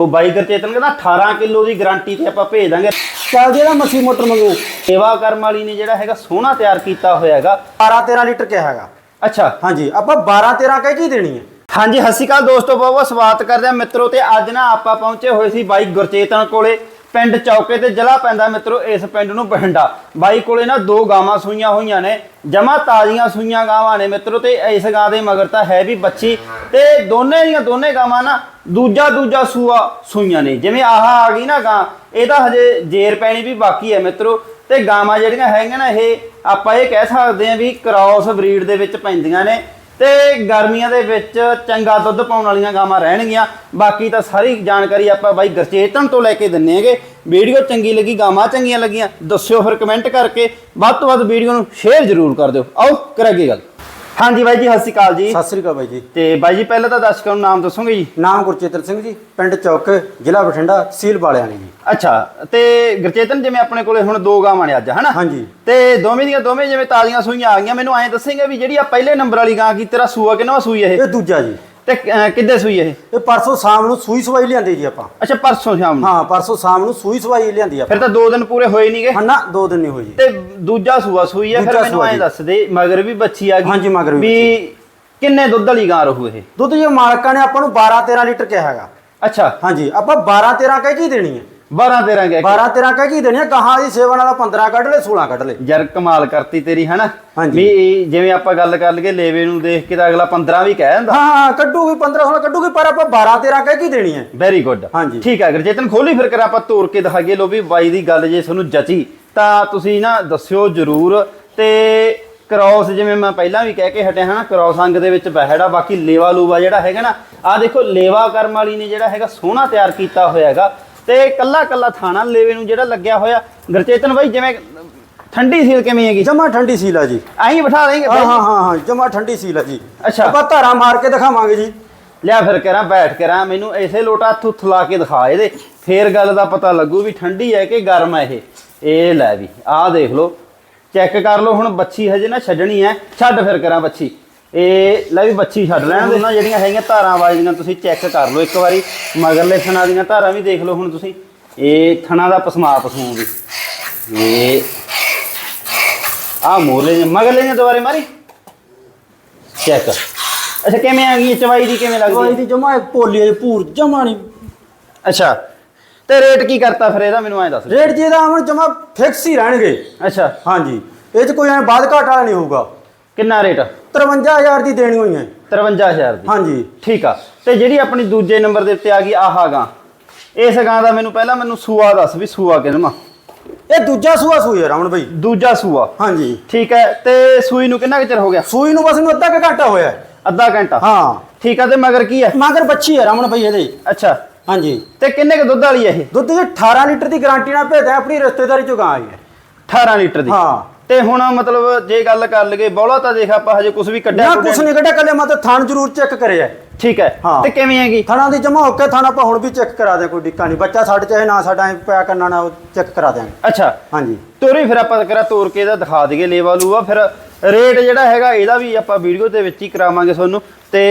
ਉਹ ਬਾਈ ਗੁਰਚੇਤਨ ਕਹਿੰਦਾ 18 ਕਿਲੋ ਦੀ ਗਾਰੰਟੀ ਤੇ ਆਪਾਂ ਭੇਜ ਦਾਂਗੇ। ਚੱਲ ਜਿਹੜਾ ਮੱਛੀ ਮੋਟਰ ਮੰਗੂ। ਸੇਵਾ ਕਰਮ ਵਾਲੀ ਨੇ ਜਿਹੜਾ ਹੈਗਾ ਸੋਹਣਾ ਤਿਆਰ ਕੀਤਾ ਹੋਇਆ ਹੈਗਾ। 12 13 ਲੀਟਰ ਕਿਹਾ ਹੈਗਾ? ਅੱਛਾ। ਹਾਂਜੀ ਆਪਾਂ 12 13 ਕਹਿ ਕੇ ਦੇਣੀ ਹੈ? ਹਾਂਜੀ ਅਕਾਲ ਦੋਸਤੋ ਬਹੁਤ ਬਹੁਤ ਸਵਾਗਤ ਕਰਦੇ ਆ ਮਿੱਤਰੋ ਤੇ ਅੱਜ ਨਾ ਆਪਾਂ ਪਹੁੰਚੇ ਹੋਏ ਸੀ ਬਾਈ ਗੁਰਚੇਤਨ ਕੋਲੇ। ਪਿੰਡ ਚੌਕੇ ਤੇ ਜ਼ਿਲ੍ਹਾ ਪੈਂਦਾ ਮਿੱਤਰੋ, ਇਸ ਪਿੰਡ ਨੂੰ ਬਠਿੰਡਾ। ਬਾਈ ਕੋਲੇ ਨਾ ਦੋ ਗਾਵਾਂ ਸੂਈਆਂ ਹੋਈਆਂ ਨੇ ਜਮਾ ਤਾਜ਼ੀਆਂ ਸੂਈਆਂ ਗਾਵਾਂ ਨੇ ਮਿੱਤਰੋ, ਤੇ ਇਸ ਗਾਂ ਦੇ ਮਗਰ ਤਾਂ ਹੈ ਵੀ ਬੱਚੀ, ਤੇ ਦੋਨੇ ਦੀਆਂ ਦੋਨੇ ਗਾਵਾਂ ਨਾ ਦੂਜਾ ਦੂਜਾ ਸੂਆ ਸੂਈਆਂ ਨੇ। ਜਿਵੇਂ ਆਹ ਆ ਗਈ ਨਾ ਗਾਂ ਇਹਦਾ ਹਜੇ ਜੇਰ ਪੈਣੀ ਵੀ ਬਾਕੀ ਹੈ ਮਿੱਤਰੋ, ਤੇ ਗਾਵਾਂ ਜਿਹੜੀਆਂ ਹੈਗੀਆਂ ਨਾ, ਇਹ ਆਪਾਂ ਇਹ ਕਹਿ ਸਕਦੇ ਆ ਵੀ ਕ੍ਰਾਸ ਬਰੀਡ ਦੇ ਵਿੱਚ ਪੈਂਦੀਆਂ ਨੇ। ਤੇ ਗਰਮੀਆਂ ਦੇ ਵਿੱਚ ਚੰਗਾ ਦੁੱਧ ਪਾਉਣ ਵਾਲੀਆਂ ਗਾਵਾਂ ਰਹਿਣਗੀਆਂ। ਬਾਕੀ ਤਾਂ ਸਾਰੀ ਜਾਣਕਾਰੀ ਆਪਾਂ ਬਾਈ ਗਰਚੇਤਨ ਤੋਂ ਲੈ ਕੇ ਦਿੰਨੇ ਹੈਗੇ। ਵੀਡੀਓ ਚੰਗੀ ਲੱਗੀ, ਗਾਵਾਂ ਚੰਗੀਆਂ ਲੱਗੀਆਂ, ਦੱਸਿਓ ਫਿਰ ਕਮੈਂਟ ਕਰਕੇ। ਵੱਧ ਤੋਂ ਵੱਧ ਵੀਡੀਓ ਨੂੰ ਸ਼ੇਅਰ ਜ਼ਰੂਰ ਕਰ ਦਿਓ। ਆਓ, ਕਰਾਂਗੇ ਗੱਲ। ਹਾਂਜੀ ਬਾਈ ਜੀ ਸਤਿ ਸ਼੍ਰੀ ਅਕਾਲ ਜੀ। ਸਤਿ ਸ੍ਰੀ ਅਕਾਲ ਬਾਈ ਜੀ। ਤੇ ਬਾਈ ਜੀ ਪਹਿਲਾਂ ਤਾਂ ਦਰਸ਼ਕਾਂ ਨੂੰ ਨਾਮ ਦੱਸੋਗੇ ਜੀ? ਨਾਮ ਗੁਰਚੇਤਰ ਸਿੰਘ ਜੀ ਪਿੰਡ ਚੌਕ ਜ਼ਿਲ੍ਹਾ ਬਠਿੰਡਾ ਤਹਿਸੀਲ ਵਾਲਿਆਣੀ ਜੀ। ਅੱਛਾ ਤੇ ਗਰਚੇਤਨ ਜਿਵੇਂ ਆਪਣੇ ਕੋਲੇ ਹੁਣ ਦੋ ਗਾਵਾਂ ਨੇ ਅੱਜ ਹਨਾ? ਹਾਂਜੀ। ਤੇ ਦੋਵੇਂ ਦੀਆਂ ਦੋਵੇਂ ਜਿਵੇਂ ਤਾਜ਼ੀਆਂ ਸੂਈਆਂ ਆ ਗਈਆਂ ਮੈਨੂੰ ਐਂ ਦੱਸੇਂਗੇ ਵੀ ਜਿਹੜੀ ਆ ਪਹਿਲੇ ਨੰਬਰ ਵਾਲੀ ਗਾਂ ਕੀ ਤੇਰਾ ਸੂਆ ਕਿੰਨਾ ਸੂਈ ਇਹ? ਇਹ ਦੂਜਾ ਜੀ। ਤੇ ਅਹ, ਕਿੱਦੇ ਸੂਈ ਇਹ? ਇਹ ਪਰਸੋਂ ਸ਼ਾਮ ਨੂੰ ਸੂਈ ਸਵਾਈ ਲਿਆਂਦੀ ਜੀ ਆਪਾਂ। ਅੱਛਾ ਪਰਸੋਂ ਸ਼ਾਮ ਨੂੰ? ਹਾਂ ਪਰਸੋਂ ਸ਼ਾਮ ਨੂੰ ਸੂਈ ਸਵਾਈ ਲਿਆਂਦੀ ਆਪਾਂ। ਫਿਰ ਤਾਂ ਦੋ ਦਿਨ ਪੂਰੇ ਹੋਏ ਨਹੀਂਗੇ ਹਾਂ ਨਾ ਦੋ ਦਿਨ ਨਹੀਂ ਹੋਈ ਜੀ। ਤੇ ਦੂਜਾ ਸੂਆ ਸੂਈ ਹੈ ਫਿਰ ਦੂਜਾ ਮੈਨੂੰ ਸੂਆ ਐਂ ਜੀ। ਦੱਸ ਦੇ ਮਗਰ ਵੀ ਬੱਚੀ ਆ ਗਈ। ਹਾਂਜੀ, ਮਗਰ ਵੀ ਵੀ ਕਿੰਨੇ ਦੁੱਧ ਵਾਲੀ ਗਾਂ ਰਹੂ ਇਹ? ਦੁੱਧ ਜੇ ਮਾਲਕਾਂ ਨੇ ਆਪਾਂ ਨੂੰ 12 13 ਲੀਟਰ ਕਿਹਾ ਹੈਗਾ। ਅੱਛਾ। ਹਾਂਜੀ ਆਪਾਂ 12 13 ਕਹਿ ਕੇ ਹੀ ਦੇਣੀ ਹੈ। 12 13 ਗਿਆ 12 13 ਕਹਿ ਕੇ ਦੇਣੀ ਹੈ ਗਾਹਾਂ ਦੀ ਸੇਵਾ ਨਾਲ 15 ਕੱਢ ਲੈ 16 ਕੱਢ ਲੈ ਯਾਰ ਕਮਾਲ ਕਰਤੀ ਤੇਰੀ ਹਨਾ। ਵੀ ਜਿਵੇਂ ਆਪਾਂ ਗੱਲ ਕਰ ਲਈਏ ਲੇਵੇ ਨੂੰ ਦੇਖ ਕੇ ਤਾਂ ਅਗਲਾ 15 ਵੀ ਕਹਿ ਦਿੰਦਾ। ਹਾਂ ਕੱਢੂਗੀ 15 16 ਕੱਢੂਗੀ ਪਰ ਆਪਾਂ 12 13 ਕਹਿ ਕੇ ਦੇਣੀ ਹੈ। ਵੈਰੀ ਗੁੱਡ ਹਾਂਜੀ। ਠੀਕ ਹੈ ਗੁਰਚੇਤਨ ਖੋਲੀ ਫਿਰ ਕਰ ਆਪਾਂ ਤੋੜ ਕੇ ਦਿਖਾਈਏ। ਲੋ ਵੀ ਬਾਈ ਦੀ ਗੱਲ ਜੇ ਤੁਹਾਨੂੰ ਜਚੀ ਤਾਂ ਤੁਸੀਂ ਨਾ ਦੱਸਿਓ ਜਰੂਰ। ਤੇ ਕ੍ਰਾਸ ਜਿਵੇਂ ਮੈਂ ਪਹਿਲਾਂ ਵੀ ਕਹਿ ਕੇ ਹਟਿਆ ਹਾਂ ਕ੍ਰਾਸ ਅੰਗ ਦੇ ਵਿੱਚ ਬਹਿੜਾ ਬਾਕੀ ਲੇਵਾ ਲੂਵਾ ਜਿਹੜਾ ਹੈਗਾ ਨਾ ਆ ਦੇਖੋ ਲੇਵਾ ਕਰਮ ਵਾਲੀ ਨੇ ਜਿਹੜਾ ਹੈਗਾ ਸੋਹਣਾ ਤਿਆਰ ਕੀਤਾ ਹੋਇਆ ਹੈਗਾ। ਤੇ ਕੱਲਾ ਕੱਲਾ ਥਾਣਾ ਲੇਵੇ ਨੂੰ ਜਿਹੜਾ ਲੱਗਿਆ ਹੋਇਆ। ਗੁਰਚੇਤਨ ਬਾਈ ਜਿਵੇਂ ਠੰਡੀ ਸੀਲ ਕਿਵੇਂ ਹੈਗੀ? ਜਮਾ ਠੰਡੀ ਸੀਲ ਆ ਜੀ। ਐਂ ਬਿਠਾ ਦੇਂਗੇ ਹਾਂ ਹਾਂ ਹਾਂ ਹਾਂ ਜਮਾ ਠੰਡੀ ਸੀਲ ਆ ਜੀ। ਅੱਛਾ। ਆਪਾਂ ਧਾਰਾ ਮਾਰ ਕੇ ਦਿਖਾਵਾਂਗੇ ਜੀ। ਲਿਆ ਫਿਰ ਕਰਾਂ ਬੈਠ ਕਰਾਂ ਮੈਨੂੰ ਐਸੇ ਲੋਟਾ ਹੱਥ ਉੱਥ ਲਾ ਕੇ ਦਿਖਾ ਇਹਦੇ। ਫੇਰ ਗੱਲ ਦਾ ਪਤਾ ਲੱਗੂ ਵੀ ਠੰਡੀ ਹੈ ਕਿ ਗਰਮ ਹੈ ਇਹ। ਇਹ ਲੈ ਵੀ ਆਹ ਦੇਖ ਲਓ। ਚੈੱਕ ਕਰ ਲਓ ਹੁਣ ਬੱਚੀ ਹਜੇ ਨਾ ਛੱਡਣੀ ਹੈ। ਛੱਡ ਫਿਰ ਕਰਾਂ ਬੱਚੀ। ਇਹ ਲੈ ਵੀ ਬੱਚੀ ਛੱਡ ਲੈਣ ਦੇ ਨਾ ਜਿਹੜੀਆਂ ਹੈਗੀਆਂ ਧਾਰਾਂ ਵਾਲੀਆਂ ਤੁਸੀਂ ਚੈੱਕ ਕਰ ਲਓ। ਇੱਕ ਵਾਰੀ ਮਗਰਲੇ ਥਣਾ ਦੀਆਂ ਧਾਰਾਂ ਵੀ ਦੇਖ ਲਓ ਹੁਣ ਤੁਸੀਂ। ਇਹ ਥਣਾ ਦਾ ਪਸਮਾ ਪਸਮੂ ਵੀ ਇਹ ਆ ਮੋਰਲੇ ਨੇ ਮਗਰਲੇ ਨੇ ਦੁਬਾਰੇ ਮਾਰੀ। ਚੈੱਕ। ਅੱਛਾ ਕਿਵੇਂ ਆ ਗਈ? ਚਵਾਈ ਦੀ ਕਿਵੇਂ ਲੱਗਦੀ ਦਵਾਈ ਹੈ? ਦੀ ਜਮਾ ਪੋਲੀ ਆ ਭੂਰ ਜਮਾ ਨਹੀਂ। ਅੱਛਾ ਤੇ ਰੇਟ ਕੀ ਕਰਤਾ ਫਿਰ ਇਹਦਾ? ਮੈਨੂੰ ਐਂ ਦੱਸ ਰੇਟ ਜੀ ਦਾ ਅਮਨ ਜਮਾ ਫਿਕਸ ਹੀ ਰਹਿਣਗੇ। ਅੱਛਾ। ਹਾਂਜੀ। ਇਹ ਚ ਕੋਈ ਐ ਬਾਦ ਘਾਟ ਵਾਲਾ ਨਹੀਂ ਹੋਊਗਾ। ਕਿੰਨਾ ਰੇਟ? 53000 ਦੀ ਦੇਣੀ ਹੋਈ ਹੈ। 53000 ਦੀ। ਹਾਂਜੀ। ਠੀਕ ਆ। ਤੇ ਜਿਹੜੀ ਆਪਣੀ ਦੂਜੇ ਨੰਬਰ ਦੇ ਉੱਤੇ ਆ ਗਈ ਆਹਾ ਗਾਂ। ਇਸ ਗਾਂ ਦਾ ਮੈਨੂੰ ਪਹਿਲਾਂ ਮੈਨੂੰ ਸੂਆ ਦੱਸ ਵੀ ਸੂਆ ਕਿੰਨਾ ਇਹ ਦੂਜਾ ਸੂਆ ਸੂਈ ਹੈ ਭਾਈ ਦੂਜਾ ਸੂਆ। ਹਾਂਜੀ। ਠੀਕ ਹੈ। ਤੇ ਸੂਈ ਨੂੰ ਕਿੰਨਾ ਕੁ ਚਿਰ ਹੋ ਗਿਆ? ਸੂਈ ਨੂੰ ਬਸ ਨੂੰ ਅੱਧਾ ਕੁ ਘੰਟਾ ਹੋਇਆ। ਅੱਧਾ ਘੰਟਾ। ਹਾਂ। ਠੀਕ ਆ ਤੇ ਮਗਰ ਕੀ ਹੈ? ਮਗਰ ਬੱਚੀ ਹੈ ਰਮਨ ਭਾਈ ਇਹਦੇ। ਅੱਛਾ। ਹਾਂਜੀ। ਤੇ ਕਿੰਨੇ ਕੁ ਦੁੱਧ ਵਾਲੀ ਹੈ ਇਹ? ਦੁੱਧ ਜੀ 18 ਲੀਟਰ ਦੀ ਗਾਰੰਟੀ ਨਾਲ ਭੇਜਦਾ ਆਪਣੀ ਰਿਸ਼ਤੇਦਾਰੀ ਚੋਂ ਗਾਂ ਆਈ ਹੈ। 18 ਲੀਟਰ ਦੀ। ਹਾਂ। ਤੇ ਹੁਣ ਮਤਲਬ ਜੇ ਗੱਲ ਕਰ ਲਈਏ ਬੌਲਾ ਤਾਂ ਦੇਖ ਆਪਾਂ ਹਜੇ ਕੁਝ ਵੀ ਕੱਢਿਆ ਨਾ ਕੁਛ ਨਹੀਂ ਕੱਢਿਆ ਕੱਲੇ ਮੈਂ ਤਾਂ ਥਣ ਜ਼ਰੂਰ ਚੈੱਕ ਕਰਿਆ। ਠੀਕ ਹੈ ਹਾਂ। ਤੇ ਕਿਵੇਂ ਹੈਗੀ? ਥਣਾ ਦੀ ਜਮਾ ਹੋ ਕੇ ਥਾਣਾ ਆਪਾਂ ਹੁਣ ਵੀ ਚੈੱਕ ਕਰਾ ਦਿਆਂ ਕੋਈ ਦਿੱਕਤ ਨਹੀਂ। ਬੱਚਾ ਸਾਡੇ ਚਾਹੇ ਨਾ ਸਾਡਾ ਐਂ ਪਿਆ ਕਰਨਾ ਨਾ ਉਹ ਚੈੱਕ ਕਰਾ ਦਿਆਂਗੇ ਅੱਛਾ। ਹਾਂਜੀ। ਤੋਰੀ ਫਿਰ ਆਪਾਂ ਕਰਾ ਤੋਰ ਕੇ ਇਹਦਾ ਦਿਖਾ ਦਈਏ ਲੇਵਾ ਲੂਆ ਫਿਰ ਰੇਟ ਜਿਹੜਾ ਹੈਗਾ ਇਹਦਾ ਵੀ ਆਪਾਂ ਵੀਡੀਓ ਦੇ ਵਿੱਚ ਹੀ ਕਰਾਵਾਂਗੇ ਤੁਹਾਨੂੰ। ਤੇ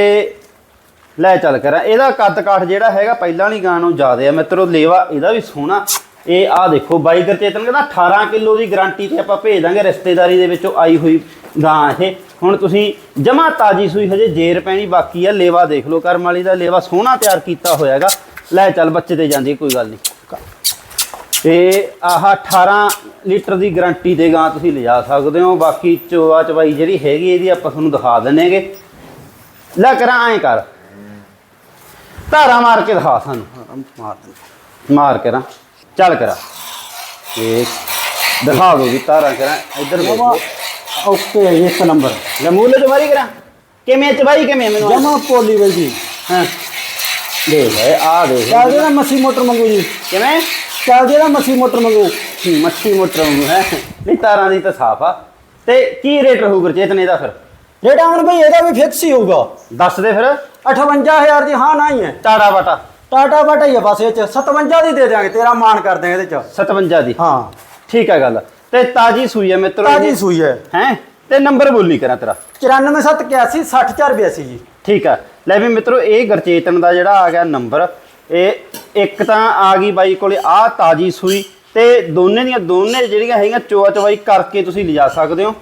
ਲੈ ਚੱਲ ਕਰਾਂ। ਇਹਦਾ ਕੱਦ ਕਾਠ ਜਿਹੜਾ ਹੈਗਾ ਪਹਿਲਾਂ ਵਾਲੀ ਗਾਂ ਨੂੰ ਜ਼ਿਆਦਾ ਆ। ਮਿੱਤਰੋ ਲੇਵਾ ਇਹਦਾ ਵੀ ਸੋਹਣਾ ਇਹ ਆ ਦੇਖੋ ਬਾਈ ਗੁਰਚੇਤਨ ਕਹਿੰਦਾ 18 ਕਿਲੋ ਦੀ ਗਾਰੰਟੀ ਤੇ ਆਪਾਂ ਭੇਜ ਦਾਂਗੇ ਰਿਸ਼ਤੇਦਾਰੀ ਦੇ ਵਿੱਚੋਂ ਆਈ ਹੋਈ ਗਾਂ ਇਹ। ਹੁਣ ਤੁਸੀਂ ਜਮਾ ਤਾਜੀ ਸੂਈ ਹਜੇ ਜੇਰ ਪੈਣੀ ਬਾਕੀ ਆ ਲੇਵਾ ਦੇਖ ਲਓ ਕਰਮ ਵਾਲੀ ਦਾ ਲੇਵਾ ਸੋਹਣਾ ਤਿਆਰ ਕੀਤਾ ਹੋਇਆ ਹੈਗਾ ਲੈ ਚੱਲ ਬੱਚੇ ਤੇ ਜਾਂਦੀ ਕੋਈ ਗੱਲ ਨਹੀਂ। ਤੇ ਆਹ 18 ਲੀਟਰ ਦੀ ਗਾਰੰਟੀ ਤੇ ਗਾਂ ਤੁਸੀਂ ਲਿਜਾ ਸਕਦੇ ਹੋ। ਬਾਕੀ ਚੋਆ ਚਵਾਈ ਜਿਹੜੀ ਹੈਗੀ ਇਹਦੀ ਆਪਾਂ ਤੁਹਾਨੂੰ ਦਿਖਾ ਦਿੰਨੇਗੇ ਲੈ ਕਰਾਂ ਐਂ ਕਰ। ਧਾਰਾ ਮਾਰ ਕੇ ਦਿਖਾ ਸਾਨੂੰ। ਮਾਰ ਦੇ ਮਾਰ ਕਰਾਂ ਚੱਲ ਕਰਾਂ। ਇਹ ਦਿਖਾ ਦੋ ਜੀ ਧਾਰਾ ਕਰਾਂ ਇੱਧਰ ਦੇਖੋ ਓਕੇ ਇੱਕ ਨੰਬਰ। ਲੈ ਮੂਲੇ ਚਵਾਈ ਕਰਾਂ। ਕਿਵੇਂ ਚਵਾਈ ਕਿਵੇਂ ਮੈਨੂੰ? ਜਮਾ ਪੋਲੀ ਬਾਈ ਜੀ। ਹਾਂ। ਦੇਖ ਲੈ ਆ ਦੇਖ ਚੱਲ ਜਿਹੜਾ ਮੱਛੀ ਮੋਟਰ ਮੰਗੂ ਜੀ। ਕਿਵੇਂ? ਚੱਲ ਜਿਹੜਾ ਮੱਛੀ ਮੋਟਰ ਮੰਗੂ ਮੱਛੀ ਮੋਟਰ ਨੂੰ ਹੈ। ਨਹੀਂ ਤਾਰਾਂ ਦੀ ਤਾਂ ਸਾਫ਼ ਆ। ਤੇ ਕੀ ਰੇਟ ਰਹੂ ਗੁਰਚੇਤਨ ਇਹਦਾ ਫਿਰ? ਰੇਟ ਅਮਨ ਭਾਈ ਇਹਦਾ ਵੀ ਫਿਕਸ ਹੀ ਹੋਊਗਾ। ਦੱਸ ਦੇ ਫਿਰ। 58000 ਦੀ ਹਾਂ ਨਾ ਹੀ ਹੈ। ਟਾੜਾ ਬਾਟਾ। ਟਾਟਾ ਬਾਟਾ ਹੀ ਹੈ ਬਸ ਇਹ ਚ। 57 ਦੀ ਦੇ ਦਿਆਂਗੇ ਤੇਰਾ ਮਾਨ ਕਰ ਦਿਆਂਗੇ ਇਹਦੇ ਚ। 57 ਦੀ। ਹਾਂ। ਠੀਕ ਹੈ ਗੱਲ। ਤੇ ਤਾਜੀ ਸੂਈ ਹੈ ਮਿੱਤਰੋ ਤਾਜੀ ਸੂਈ ਹੈ ਹੈ? ਤੇ ਨੰਬਰ ਬੋਲੀ ਕਰਾਂ ਤੇਰਾ। 94781 60482 ਜੀ। ਠੀਕ ਹੈ ਲੈ ਵੀ ਮਿੱਤਰੋ ਇਹ ਗੁਰਚੇਤਨ ਦਾ ਜਿਹੜਾ ਆ ਗਿਆ ਨੰਬਰ ਇਹ ਇੱਕ ਤਾਂ ਆ ਗਈ ਬਾਈ ਕੋਲੇ ਆ ਤਾਜੀ ਸੂਈ ਤੇ ਦੋਨੇ ਦੀਆਂ ਦੋਨੇ ਜਿਹੜੀਆਂ ਹੈਗੀਆਂ ਚੋਆ ਚਵਾਈ ਕਰਕੇ ਤੁਸੀਂ ਲਿਜਾ ਸਕਦੇ ਹੋ।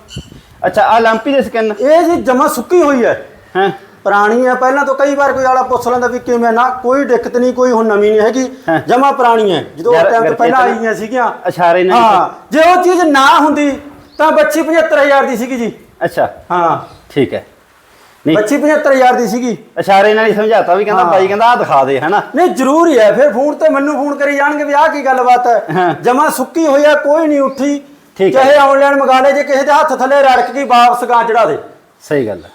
ਅੱਛਾ ਆ ਲੰਪੀ ਦੇ ਸਕਿਨ ਇਹ ਜੀ ਜਮਾ ਸੁੱਕੀ ਹੋਈ ਹੈ। ਹੈ? ਪੁਰਾਣੀ ਹੈ ਪਹਿਲਾਂ ਤੋਂ ਕਈ ਵਾਰ ਕੋਈ ਵਾਲਾ ਪੁੱਛ ਲੈਂਦਾ ਵੀ ਕਿਵੇਂ ਨਾ ਕੋਈ ਦਿੱਕਤ ਨਹੀਂ ਕੋਈ ਹੁਣ ਨਵੀਂ ਨਹੀਂ ਹੈਗੀ। ਜਮਾ ਪੁਰਾਣੀ ਹੈ ਜਦੋਂ ਟਾਈਮ ਤੋਂ ਪਹਿਲਾਂ ਆਈਆਂ ਸੀਗੀਆਂ। ਇਸ਼ਾਰੇ ਨਾਲ ਹਾਂ ਜੇ ਉਹ ਚੀਜ਼ ਨਾ ਹੁੰਦੀ ਤਾਂ ਬੱਚੀ 75000 ਦੀ ਸੀਗੀ ਜੀ। ਅੱਛਾ। ਹਾਂ। ਠੀਕ ਹੈ। ਨਹੀਂ। ਬੱਚੀ 75000 ਦੀ ਸੀਗੀ। ਇਸ਼ਾਰੇ ਨਾਲ ਹੀ ਸਮਝਾਤਾ ਵੀ ਕਹਿੰਦਾ। ਬਾਈ ਕਹਿੰਦਾ ਆ ਦਿਖਾ ਦੇ ਹਨਾ? ਨਹੀਂ ਜ਼ਰੂਰੀ ਹੈ। ਫਿਰ ਫੋਨ ਤੇ ਮੈਨੂੰ ਫੋਨ ਕਰੀ ਜਾਣਗੇ ਵੀ ਆਹ ਕੀ ਗੱਲਬਾਤ ਹਾਂ। ਜਮਾ ਸੁੱਕੀ ਹੋਈ ਹੈ ਕੋਈ ਨਹੀਂ ਉੱਠੀ। ਠੀਕ ਹੈ। ਚਾਹੇ ਆਨਲਾਈਨ ਮੰਗਾ ਲੈ ਜੇ ਕਿਸੇ ਦੇ ਹੱਥ ਥੱਲੇ ਰੜਕ ਗਈ ਵਾਪਸ ਗਾਂ ਚੜਾ ਦੇ। ਸਹੀ ਗੱਲ ਹੈ।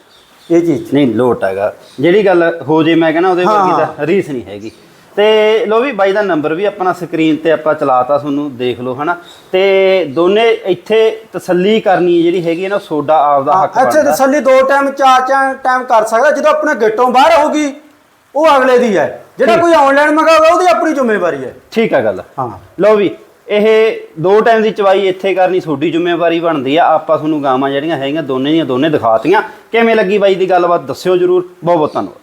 ਇਹ ਚੀਜ਼ ਨਹੀਂ ਲੋਟ ਹੈਗਾ। ਜਿਹੜੀ ਗੱਲ ਹੋ ਜੇ ਮੈਂ ਕਹਿੰਦਾ ਉਹਦੇ ਵਰਗੀ। ਤਾਂ ਰੀਸ ਨਹੀਂ ਹੈਗੀ। ਤੇ ਲੋ ਵੀ ਬਾਈ ਦਾ ਨੰਬਰ ਵੀ ਆਪਣਾ ਸਕਰੀਨ ਤੇ ਆਪਾਂ ਚਲਾਤਾ ਤੁਹਾਨੂੰ ਦੇਖ ਲਓ ਹਨਾ। ਤੇ ਦੋਨੇ ਇੱਥੇ ਤਸੱਲੀ ਕਰਨੀ ਜਿਹੜੀ ਹੈਗੀ ਹੈ ਨਾ ਸੋਡਾ ਆਪਦਾ ਹੱਕ ਅੱਛਾ ਤਸੱਲੀ ਦੋ ਟਾਈਮ ਚਾਰ ਚਾਰ ਟਾਈਮ ਕਰ ਸਕਦਾ। ਜਦੋਂ ਆਪਣੇ ਗੇਟੋਂ ਬਾਹਰ ਹੋਊਗੀ ਉਹ ਅਗਲੇ ਦੀ ਹੈ। ਜਿਹੜਾ। ਕੋਈ ਆਨਲਾਈਨ ਮੰਗਾਊਗਾ ਉਹਦੀ ਆਪਣੀ ਜ਼ਿੰਮੇਵਾਰੀ ਹੈ। ਠੀਕ ਹੈ ਗੱਲ। ਹਾਂ। ਲਓ ਵੀ ਇਹ ਦੋ ਟਾਈਮ ਦੀ ਚਵਾਈ ਇੱਥੇ ਕਰਨੀ ਤੁਹਾਡੀ ਜ਼ਿੰਮੇਵਾਰੀ ਬਣਦੀ ਆ। ਆਪਾਂ ਤੁਹਾਨੂੰ ਗਾਵਾਂ ਜਿਹੜੀਆਂ ਹੈਗੀਆਂ, ਦੋਨੇ ਦੀਆਂ ਦੋਨੇ ਦਿਖਾਤੀਆਂ ਕਿਵੇਂ ਲੱਗੀ ਬਾਈ ਦੀ ਗੱਲਬਾਤ, ਦੱਸਿਓ ਜਰੂਰ। ਬਹੁਤ ਬਹੁਤ ਧੰਨਵਾਦ।